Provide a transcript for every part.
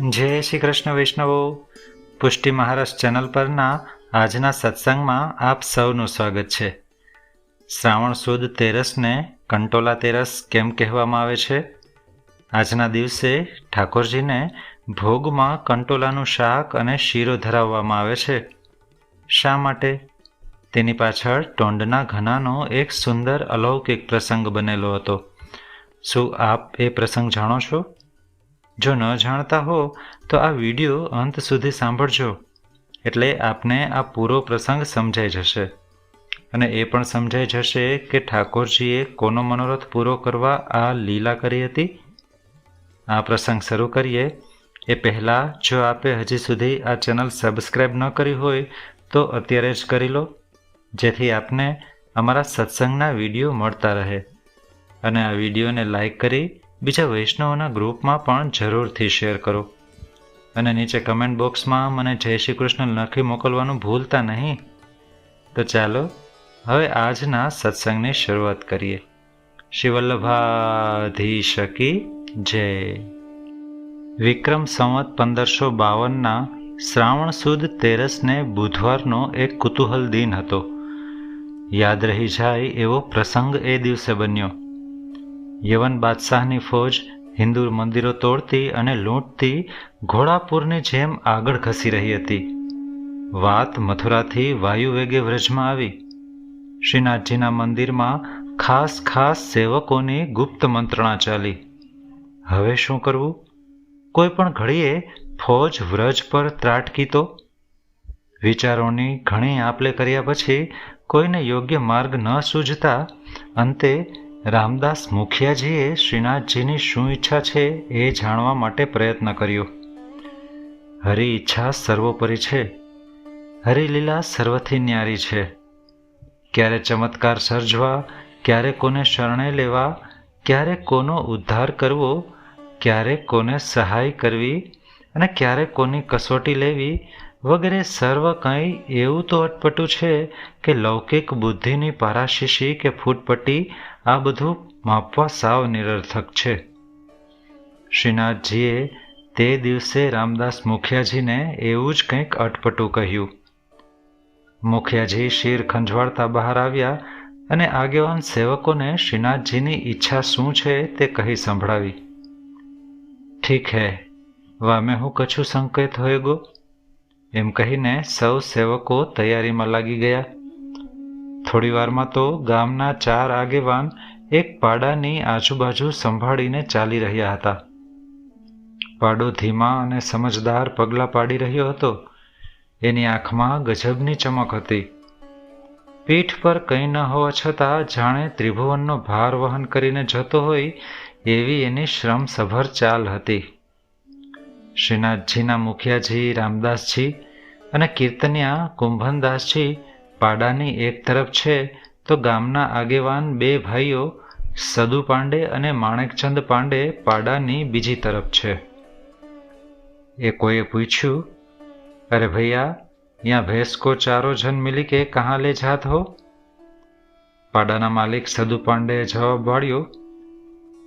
જય શ્રી કૃષ્ણ વૈષ્ણવો પુષ્ટિ મહારાજ ચેનલ પરના આજના સત્સંગમાં આપ સૌનું સ્વાગત છે. શ્રાવણ સુદ તેરસને કંટોલા તેરસ કેમ કહેવામાં આવે છે? આજના દિવસે ઠાકોરજીને ભોગમાં કંટોલાનું શાક અને શીરો ધરાવવામાં આવે છે. શા માટે? તેની પાછળ ટોંડના ઘનાનો એક સુંદર અલૌકિક પ્રસંગ બનેલો હતો. શું આપ એ પ્રસંગ જાણો છો? જો ન જાણતા હો, તો આ વીડિયો અંત સુધી સાંભળજો. એટલે આપને આ પૂરો પ્રસંગ સમજાઈ જશે. અને એ પણ સમજાઈ જશે કે ઠાકોરજીએ કોનો મનોરથ પૂરો કરવા આ લીલા કરી હતી? આ પ્રસંગ શરૂ કરીએ. એ પહેલાં જો આપે હજી સુધી આ ચેનલ સબસ્ક્રાઈબ ન કરી હોય, તો અત્યારે જ કરી લો, જેથી આપને અમારા સત્સંગના વીડિયો મળતા રહે. અને આ વિડીયોને લાઈક કરી બીજા વૈષ્ણવોના ગ્રુપમાં પણ જરૂરથી શેર કરો. અને નીચે કમેન્ટ બોક્સમાં મને જય શ્રી કૃષ્ણ લખી મોકલવાનું ભૂલતા નહીં. તો ચાલો, હવે આજના સત્સંગની શરૂઆત કરીએ. શિવલ્લભાધીશ કી જય. વિક્રમ સંવત પંદરસો બાવનના શ્રાવણ સુદ તેરસને બુધવારનો એક કુતૂહલ દિન હતો. યાદ રહી જાય એવો પ્રસંગ એ દિવસે બન્યો. યવન બાદશાહની ફોજ હિન્દુ મંદિરો તોડતી અને લૂંટતી ઘોડાપુરની જેમ આગળ ખસી રહી હતી. વાત મથુરાથી વાયુ વેગે વ્રજમાં આવી. શ્રીનાથજીના મંદિરમાં ખાસ ખાસ સેવકોની ગુપ્ત મંત્રણા ચાલી. હવે શું કરવું? કોઈ પણ ઘડીએ ફોજ વ્રજ પર ત્રાટકી તો? વિચારોની ઘણી આપલે કર્યા પછી કોઈને યોગ્ય માર્ગ ન સૂઝતા અંતે રામદાસ મુખિયાજીએ શ્રીનાથજીની શું ઈચ્છા છે એ જાણવા માટે પ્રયત્ન કર્યો. હરિ ઈચ્છા સર્વોપરી છે. હરિલીલા સર્વથી ન્યારી છે. ક્યારે ચમત્કાર સર્જવા, ક્યારે કોને શરણે લેવા, ક્યારે કોનો ઉદ્ધાર કરવો, ક્યારે કોને સહાય કરવી અને ક્યારે કોની કસોટી લેવી વગેરે સર્વ કંઈ એવું તો અટપટું છે કે લૌકિક બુદ્ધિની પારાશીશી કે ફૂટપટ્ટી આ બધું માપવા સાવ નિરર્થક છે. શ્રીનાથજીએ તે દિવસે રામદાસ મુખિયાજીને એવું જ કંઈક અટપટું કહ્યું. મુખિયાજી શીર ખંજવાળતા બહાર આવ્યા અને આગેવાન સેવકોને શ્રીનાથજીની ઈચ્છા શું છે તે કહી સંભળાવી. ઠીક હે, વામે હું કછું સંકેત હોયગો? એમ કહીને સૌ સેવકો તૈયારીમાં લાગી ગયા. થોડી વારમાં તો ગામના ચાર આગેવાન એક પાડાની આજુબાજુ સંભાળીને ચાલી રહ્યા હતા. પાડો ધીમા અને સમજદાર પગલાં પાડી રહ્યો હતો. એની આંખમાં ગજબની ચમક હતી. પીઠ પર કંઈ ન હોવા છતાં જાણે ત્રિભુવનનો ભાર વહન કરીને જતો હોય એવી એની શ્રમસભર ચાલ હતી. શ્રીનાથજીના મુખિયાજી રામદાસજી અને કીર્તનિયા કુંભનદાસજી પાડાની એક તરફ છે, તો ગામના આગેવાન બે ભાઈઓ, સદુ પાંડે અને માણેકચંદ પાંડે પાડાની બીજી તરફ છે. એ કોઈએ પૂછ્યું, અરે ભૈયા, યા ભેંસ કો ચારો જન મિલી કે કહાં લે જાત હો? પાડાના માલિક સદુ પાંડે જવાબ વાળ્યો,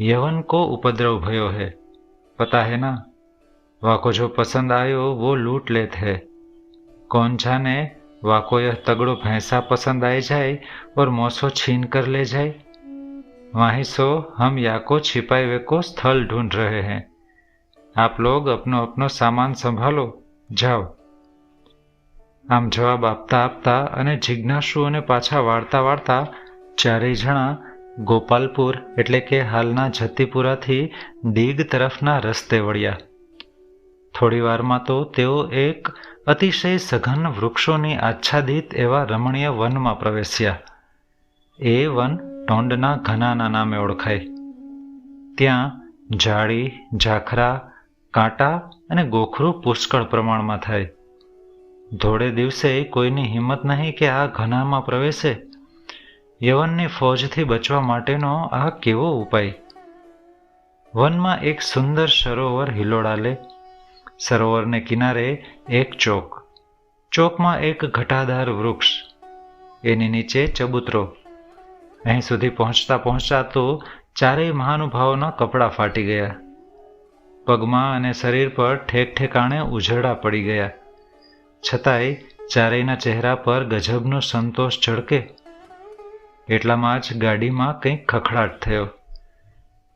યવન કો ઉપદ્રવ ભયો હે, પતા હે ના. વાકો જો પસંદ આયો, વો લૂંટ લેત હે. કોણ જાને वाको यह तगड़ो भैंसा पसंद आई जाए और मौसो छीन कर ले जाए वहीं सो हम याको छिपाए हुए को स्थल ढूंढ रहे हैं आप लोग अपनो अपनो सामान संभालो जाओ આમ જવાબ આપતા આપતા અને જિજ્ઞાસુઓને પાછા વાળતા વાળતા ચારેય જણા ગોપાલપુર એટલે કે હાલના જતીપુરાથી દીગ તરફના રસ્તે વળ્યા થોડી વારમાં તો તેઓ એક અતિશય સઘન વૃક્ષોની આચ્છાદિત એવા રમણીય વનમાં પ્રવેશ્યા. એ વન ટોંડના ઘનાના નામે ઓળખાય. ત્યાં જાળી, ઝાખરા, કાંટા અને ગોખરું પુષ્કળ પ્રમાણમાં થાય. ધોળે દિવસે કોઈની હિંમત નહીં કે આ ઘનામાં પ્રવેશે. યવનની ફોજથી બચવા માટેનો આ કેવો ઉપાય? વનમાં એક સુંદર સરોવર હિલોડાલે. સરોવરને કિનારે એક ચોક. ચોકમાં એક ઘટાદાર વૃક્ષ. એની નીચે ચબૂતરો. અહીં સુધી પહોંચતા પહોંચતા તો ચારેય મહાનુભાવોના કપડાં ફાટી ગયા. પગમાં અને શરીર પર ઠેક ઠેકાણે ઉઝરડા પડી ગયા. છતાંય ચારેયના ચહેરા પર ગજબનો સંતોષ ઝળકે. એટલામાં જ ગાડીમાં કંઈક ખખડાટ થયો.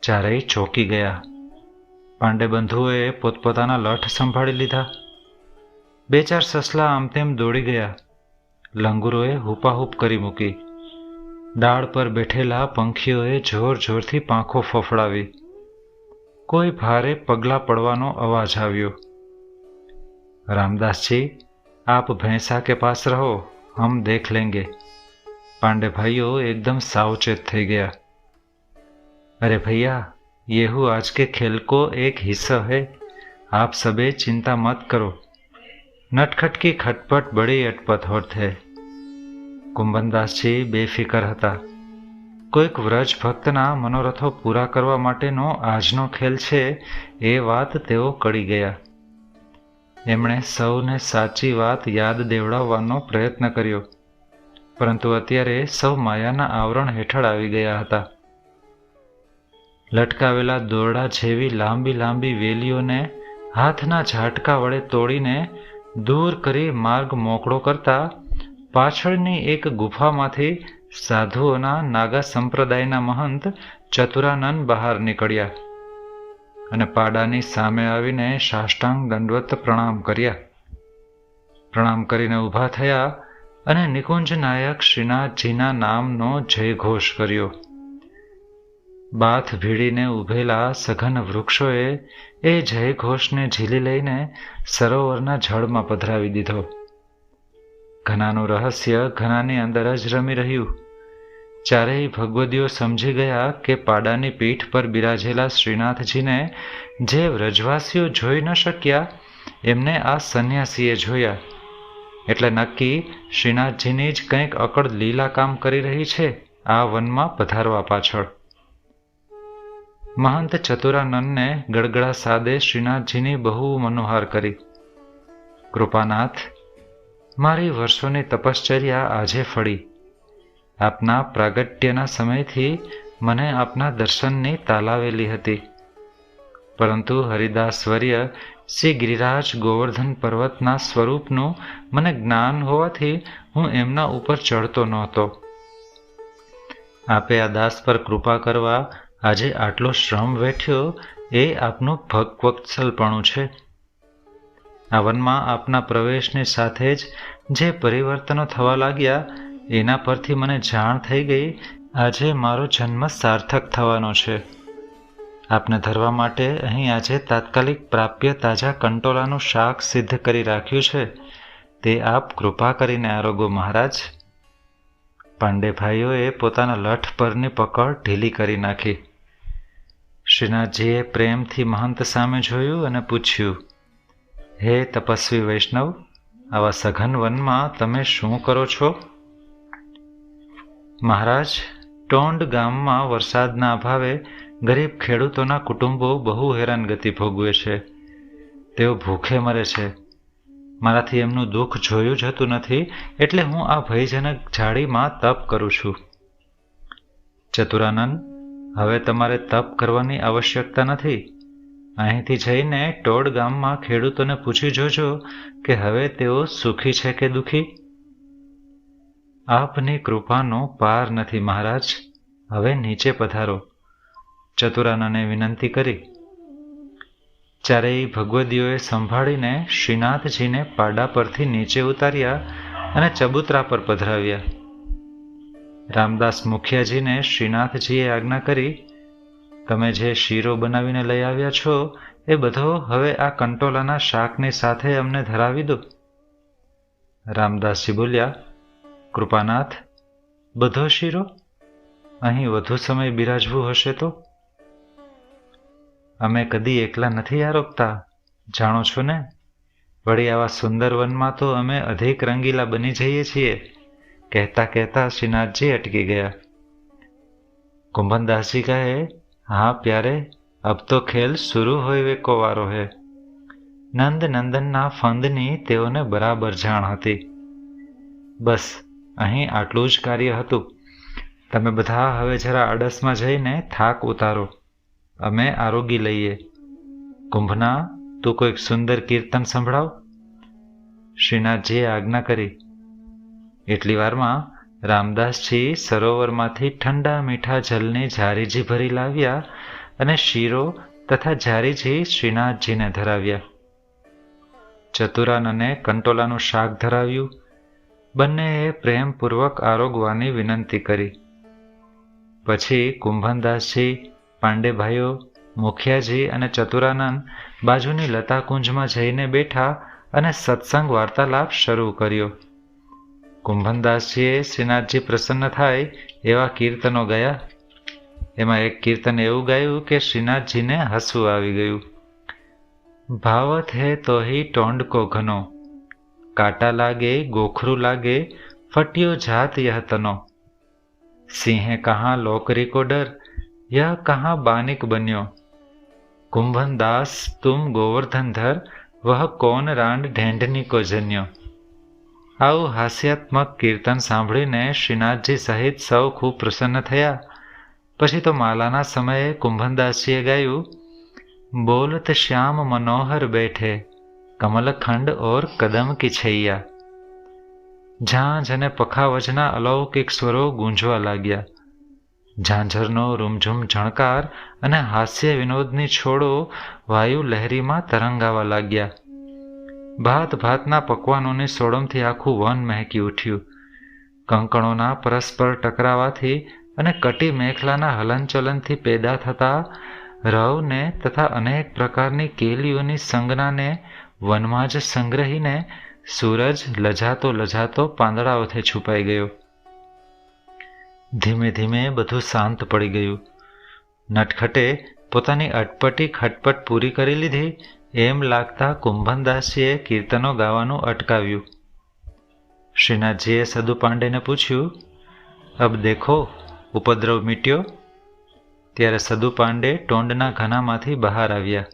ચારેય ચોંકી ગયા. પાંડે બંધુઓએ પોતપોતાના લઠ સંભાળી લીધા. બે ચાર સસલા આમ તેમ દોડી ગયા. લંગુરોએ હુપાહુપ કરી મૂકી. ડાળ પર બેઠેલા પંખીઓએ જોર જોરથી પાંખો ફફડાવી. કોઈ ભારે પગલાં પડવાનો અવાજ આવ્યો. રામદાસજી, આપ ભેંસા કે પાસ રહો, હમ દેખ લેંગે. પાંડે ભાઈઓ એકદમ સાવચેત થઈ ગયા. અરે ભૈયા भैया ये हूँ आज के खेल को एक हिस्सा है आप सबे चिंता मत करो નટખટ કી ખટપટ બડી અટપટ હોત હે કુંભનદાસજી બેફિકર હતા કોઈક વ્રજ ભક્તના મનોરથો પૂરા કરવા માટેનો આજનો ખેલ છે એ વાત તેઓ કળી ગયા એમણે સૌને સાચી વાત યાદ દેવડાવવાનો પ્રયત્ન કર્યો પરંતુ અત્યારે સૌ માયાના આવરણ હેઠળ આવી ગયા હતા લટકાવેલા દોરડા જેવી લાંબી લાંબી વેલીઓને હાથના ઝાટકા વડે તોડીને દૂર કરી માર્ગ મોકળો કરતા પાછળની એક ગુફામાંથી સાધુઓના નાગા સંપ્રદાયના મહંત ચતુરાનંદ બહાર નીકળ્યા અને પાડાની સામે આવીને સાષ્ટાંગ દંડવત પ્રણામ કર્યા. પ્રણામ કરીને ઊભા થયા અને નિકુંજ નાયક શ્રીનાથજીના નામનો જયઘોષ કર્યો. બાથ ભીડીને ઊભેલા સઘન વૃક્ષોએ એ જયઘોષને ઝીલી લઈને સરોવરના જળમાં પધરાવી દીધો. ઘનાનું રહસ્ય ઘનાની અંદર જ રમી રહ્યું. ચારેય ભગવદીઓ સમજી ગયા કે પાડાની પીઠ પર બિરાજેલા શ્રીનાથજીને જે વ્રજવાસીઓ જોઈ ન શક્યા, એમને આ સંન્યાસીએ જોયા. એટલે નક્કી શ્રીનાથજીની જ કંઈક અકળ લીલા કામ કરી રહી છે આ વનમાં પધારવા પાછળ. મહંત ચતુરાનંદને ગડગડા સાદે શ્રીનાથજીની બહુ મનોહાર કરી. કૃપાનાથ, મારી વર્ષોની તપશ્ચર્યા આજે ફળી. આપના પ્રાગટ્યના સમયથી મને આપના દર્શનની તાલાવેલી હતી. પરંતુ હરિદાસવર્ય શ્રી ગિરિરાજ ગોવર્ધન પર્વતના સ્વરૂપનું મને જ્ઞાન હોવાથી હું એમના ઉપર ચડતો નહોતો. આપે આ દાસ પર કૃપા કરવા આજે આટલો શ્રમ વેઠ્યો એ આપનું ભગવત્સલપણું છે. આ આપના પ્રવેશની સાથે જ જે પરિવર્તનો થવા લાગ્યા, એના પરથી મને જાણ થઈ ગઈ, આજે મારો જન્મ સાર્થક થવાનો છે. આપને ધરવા માટે અહીં આજે તાત્કાલિક પ્રાપ્ય તાજા કંટોલાનું શાક સિદ્ધ કરી રાખ્યું છે. તે આપ કૃપા કરીને આરોગ્ય મહારાજ. પાંડે ભાઈઓએ પોતાના લઠ પરની પકડ ઢીલી કરી નાખી. શ્રીનાથજીએ પ્રેમથી મહંત સામે જોયું અને પૂછ્યું, હે તપસ્વી વૈષ્ણવ, આવા સઘન વનમાં તમે શું કરો છો? મહારાજ, ટોંડ ગામમાં વરસાદના અભાવે ગરીબ ખેડૂતોના કુટુંબો બહુ હેરાનગતિ ભોગવે છે. તેઓ ભૂખે મરે છે. મારાથી એમનું દુઃખ જોયું જતું નથી, એટલે હું આ ભયજનક ઝાડીમાં તપ કરું છું. ચતુરાનંદ હવે તમારે તપ કરવાની આવશ્યકતા નથી. અહીંથી જઈને ટોડ ગામમાં ખેડૂતોને પૂછી જોજો કે હવે તેઓ સુખી છે કે દુઃખી? આપની કૃપાનો પાર નથી મહારાજ. હવે નીચે પધારો. ચતુરાનને વિનંતી કરી. ચારેય ભગવદીઓએ સંભાળીને શ્રીનાથજીને પાડા પરથી નીચે ઉતાર્યા અને ચબૂતરા પર પધરાવ્યા. રામદાસ મુખિયાજીને શ્રીનાથજીએ આજ્ઞા કરી, તમે જે શીરો બનાવીને લઈ આવ્યા છો, એ બધો હવે આ કંટોલાના શાકની સાથે અમને ધરાવી દો. રામદાસજી બોલ્યા, કૃપાનાથ, બધો શીરો? અહીં વધુ સમય બિરાજવું હશે તો? અમે કદી એકલા નથી આરોગતા જાણો છો ને? વળી આવા સુંદર વનમાં તો અમે અધિક રંગીલા બની જઈએ છીએ. કહેતા કહેતા શ્રીનાથજી અટકી ગયા કુંભનદાસજી કહે હા પ્યારે અબ તો ખેલ શરૂ હોય વેકો વારો હે નંદ નંદનના ફંદની તેઓને બરાબર જાણ હતી બસ અહીં આટલું જ કાર્ય હતું તમે બધા હવે જરા આડસમાં જઈને થાક ઉતારો। અમે આરોગી લઈએ। કુંભના, તું કોઈક સુંદર કીર્તન સંભળાવ? શ્રીનાથજીએ આજ્ઞા કરી એટલી વારમાં રામદાસજી સરોવરમાંથી ઠંડા મીઠા જલને ઝારીજી ભરી લાવ્યા અને શીરો તથા ઝારીજી શ્રીનાથજીને ધરાવ્યા. ચતુરાનને કંટોલાનું શાક ધરાવ્યું. બંનેએ પ્રેમપૂર્વક આરોગવાની વિનંતી કરી. પછી કુંભનદાસજી, પાંડેભાઈઓ, મુખિયાજી અને ચતુરાનંદ બાજુની લતાકુંજમાં જઈને બેઠા અને સત્સંગ વાર્તાલાપ શરૂ કર્યો. કુંભનદાસજીએ શ્રીનાથજી પ્રસન્ન થાય એવા કીર્તનો ગયા. એમાં એક કીર્તન એવું ગાયું કે શ્રીનાથજીને હસવું આવી ગયું. ભાવત હે તો હી ટોંડ કો ઘનો, કાટા લાગે, ગોખરું લાગે, ફટ્યો જાત યહ તનો. સિંહે કહા લોકરી કો ડર, યહ કહા બાનિક બન્યો. કુંભન દાસ તુમ ગોવર્ધન ધર વહ કોન રાંડ ઢેંઢની કો જન્યો. આવું હાસ્યાત્મક કીર્તન સાંભળીને શ્રીનાથજી સહિત સૌ ખૂબ પ્રસન્ન થયા. પછી તો માલાના સમયે કુંભનદાસજીએ ગાયું, બોલત શ્યામ મનોહર બેઠે, કમલખંડ ઓર કદમ કી છૈયા ઝાંઝ અને પખાવજના અલૌકિક સ્વરો ગુંજવા લાગ્યા. ઝાંઝરનો રૂમઝૂમ ઝણકાર અને હાસ્ય વિનોદની છોડો વાયુ લહેરીમાં તરંગાવા લાગ્યા. ભાત ભાતના પકવાનોની સોડમથી આખું વન મહેકી ઉઠ્યું. કંકણોના પરસ્પર ટકરાવાથી અને કટી મેખલાના હલનચલનથી પેદા થતા રવને તથા અનેક પ્રકારની કેલીઓની સંજ્ઞાને વનમાં જ સંગ્રહીને સૂરજ લજાતો લજાતો પાંદડાઓથી છુપાઈ ગયો. ધીમે ધીમે બધું શાંત પડી ગયું. નટખટે પોતાની અટપટી ખટપટ પૂરી કરી લીધી એમ લાગતા કુંભનદાસીએ કીર્તનો ગાવાનું અટકાવ્યું. શ્રીનાથજીએ સદુ પાંડેને પૂછ્યું, અબ દેખો, ઉપદ્રવ મીટ્યો? ત્યારે સદુ પાંડે ટોંડના ઘનામાંથી બહાર આવ્યા.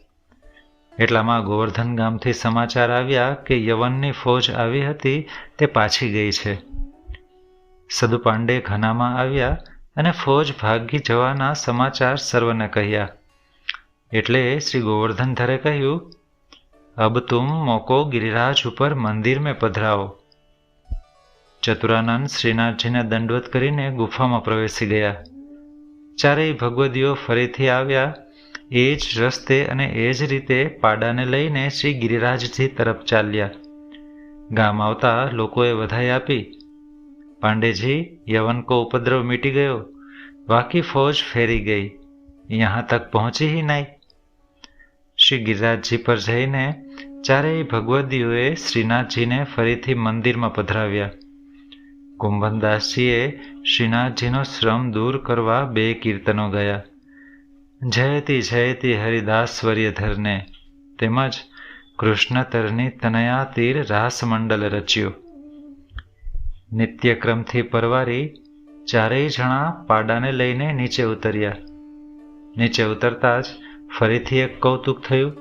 એટલામાં ગોવર્ધન ગામથી સમાચાર આવ્યા કે યવનની ફોજ આવી હતી તે પાછી ગઈ છે. સદુ પાંડે ઘનામાં આવ્યા અને ફોજ ભાગી જવાના સમાચાર સર્વને કહ્યા. એટલે શ્રી ગોવર્ધનધરે કહ્યું, અબ તુમ મોકો ગિરિરાજ ઉપર મંદિર મેં પધરાવો. ચતુરાનંદ શ્રીનાથજીને દંડવત કરીને ગુફામાં પ્રવેશી ગયા. ચારેય ભગવદીઓ ફરીથી આવ્યા, એ જ રસ્તે અને એ જ રીતે પાડાને લઈને શ્રી ગિરિરાજજી તરફ ચાલ્યા. ગામ આવતા લોકોએ વધાઈ આપી. પાંડેજી યવન કો ઉપદ્રવ મીટી ગયો. બાકી ફૌજ ફેરી ગઈ. યહાં તક પહોંચી ही નહીં. શ્રી ગિરિરાજજી પર જઈને ચારેય ભગવદીઓએ શ્રીનાથજીને ફરીથી મંદિરમાં પધરાવ્યા. કુંભનદાસજીએ શ્રીનાથજીનો શ્રમ દૂર કરવા બે કીર્તનો ગયા. જયતી જયતી હરિદાસવર્યધરને તેમજ કૃષ્ણતરની તનયા તીર રાસમંડલ રચ્યો. નિત્યક્રમથી પરવારી ચારેય જણા પાડાને લઈને નીચે ઉતર્યા. નીચે ઉતરતા જ ફરીથી એક કૌતુક થયું.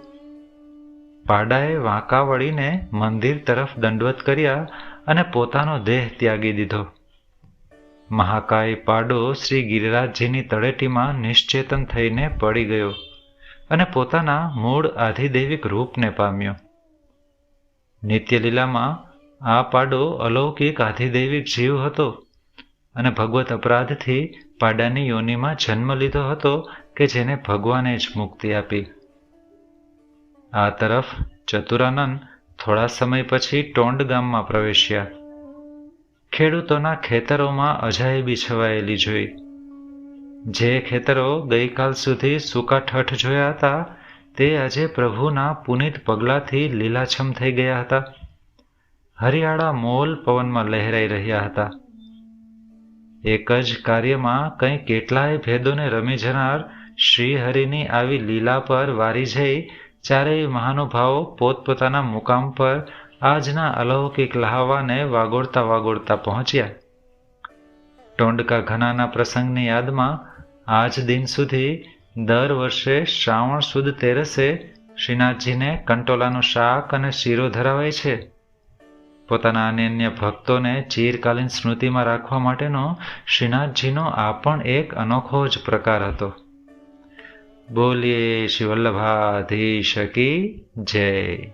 પાડાએ વાંકા વળીને મંદિર તરફ દંડવત કર્યા અને પોતાનો દેહ ત્યાગી દીધો. મહાકાય પાડો શ્રી ગિરિરાજજીની તળેટીમાં નિશ્ચેતન થઈને પડી ગયો અને પોતાના મૂળ આધિદૈવિક રૂપને પામ્યો. નિત્યલીલામાં આ પાડો અલૌકિક આધિદૈવિક જીવ હતો અને ભગવત અપરાધથી પાડાની યોનિમાં જન્મ લીધો હતો કે જેને ભગવાને જ મુક્તિ આપી. આ તરફ ચતુરાનંદ થોડા સમય પછી ટોંડ ગામમાં પ્રવેશ્યા. ખેડૂતોના ખેતરોમાં અજાયબી છવાયેલી જોઈ. જે ખેતરો ગઈકાલ સુધી સૂકા ઠઠ જોયા હતા, તે આજે પ્રભુના પુનિત પગલાથી લીલાછમ થઈ ગયા હતા. હરિયાળા મોલ પવનમાં લહેરાઈ રહ્યા હતા. એક જ કાર્યમાં કંઈ કેટલાય ભેદોને રમી જનાર શ્રીહરિની આવી લીલા પર વારી જઈ ચારેય મહાનુભાવો પોતપોતાના મુકામ પર આજના અલૌકિક લહાવાને વાગોળતા વાગોળતા પહોંચ્યા. ટોંડકા ઘનાના પ્રસંગની યાદમાં આજ દિન સુધી દર વર્ષે શ્રાવણ સુદ તેરસે શ્રીનાથજીને કંટોલાનું શાક અને શીરો ધરાવાય છે. પોતાના અનન્ય ભક્તોને ચીરકાલીન સ્મૃતિમાં રાખવા માટેનો શ્રીનાથજીનો આ પણ એક અનોખો જ પ્રકાર હતો. બોલીએ શ્રી વલ્લભાધીશ કી જય.